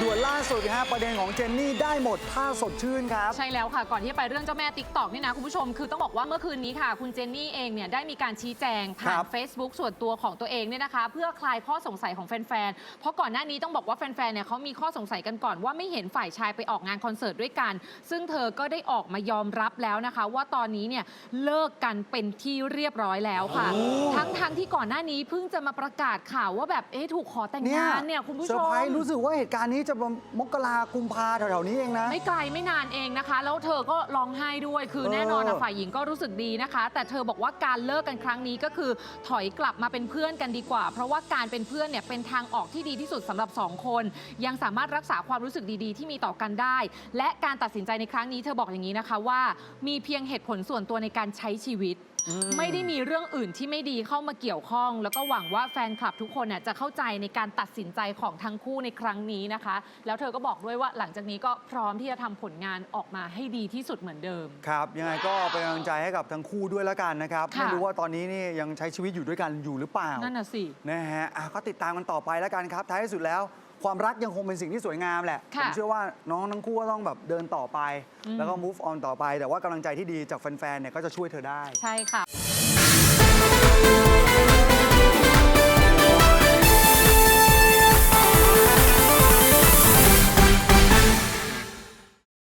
ด่วนล่าสุดนะฮะประเด็นของเจนนี่ได้หมดถ้าสดชื่นครับ ใช่แล้วค่ะ ก่อนที่จะไปเรื่องเจ้าแม่ติ๊กตอกนี่นะคุณผู้ชม คือต้องบอกว่าเมื่อคืนนี้ค่ะ คุณเจนนี่เองเนี่ยได้มีการชี้แจง ผ่าครันบ Facebook ส่วนตัวของตัวเองเนี่ยนะคะ เพื่อคลายข้อสงสัยของแฟนๆ เพราะก่อนหน้านี้ต้องบอกว่าแฟนๆ เนี่ยเขามีข้อสงสัยกันก่อนว่าไม่เห็นฝ่ายชายไปออกงานคอนเสิร์ตด้วยกัน ซึ่งเธอก็ได้ออกมายอมรับแล้วนะคะ ว่าตอนนี้เนี่ยเลิกกันเป็นที่เรียบร้อยแล้วค่ะ ทั้งๆที่ก่อนหน้านี้เพิ่งจะมาประกาศข่าวว่าแบบเอ๊ะถูกขอแต่งงานเนี่ยคุณผู้เซอชร์มไพรส์รู้สึกว่าเหตุการณ์นี้จะประมาณมกรากุมภาแถวๆนี้เองนะ ไม่ไกลไม่นานเองนะคะ แล้วเธอก็ร้องไห้ด้วยคือแน่นอนนะเออฝ่ายหญิงก็รู้สึกดีนะคะ แต่เธอบอกว่าการเลิกกันครั้งนี้ก็คือถอยกลับมาเป็นเพื่อนกันดีกว่า เพราะว่าการเป็นเพื่อนเนี่ยเป็นทางออกที่ดีที่สุดสำหรับสองคน ยังสามารถรักษาความรู้สึกดีๆ ที่มีต่อกันได้ และการตัดสินใจในครั้งนี้เธอบอกอย่างนี้นะคะว่า มีเพียงเหตุผลส่วนตัวในการใช้ชีวิตไม่ได้มีเรื่องอื่นที่ไม่ดีเข้ามาเกี่ยวข้อง แล้วก็หวังว่าแฟนคลับทุกคนน่ะจะเข้าใจในการตัดสินใจของทั้งคู่ในครั้งนี้นะคะ แล้วเธอก็บอกด้วยว่าหลังจากนี้ก็พร้อมที่จะทำผลงานออกมาให้ดีที่สุดเหมือนเดิม ครับ ยังไงก็เป็นกำลังใจให้กับทั้งคู่ด้วยแล้วกันนะครับ ค่ะ ไม่รู้ว่าตอนนี้นี่ยังใช้ชีวิตอยู่ด้วยกันอยู่หรือเปล่า นั่นน่ะสิ นะฮะอะก็ติดตามกันต่อไปแล้วกันครับ ท้ายที่สุดแล้ว ความรักยังคงเป็นสิ่งที่สวยงามแหละ ผค่ะมเชื่อว่าน้องทั้งคู่ก็ต้องแบบเดินต่อไป อืม แล้วก็ move on ต่อไป แต่ว่ากำลังใจที่ดีจากแฟนๆ เนี่ยก็จะช่วยเธอได้ ใช่ค่ะ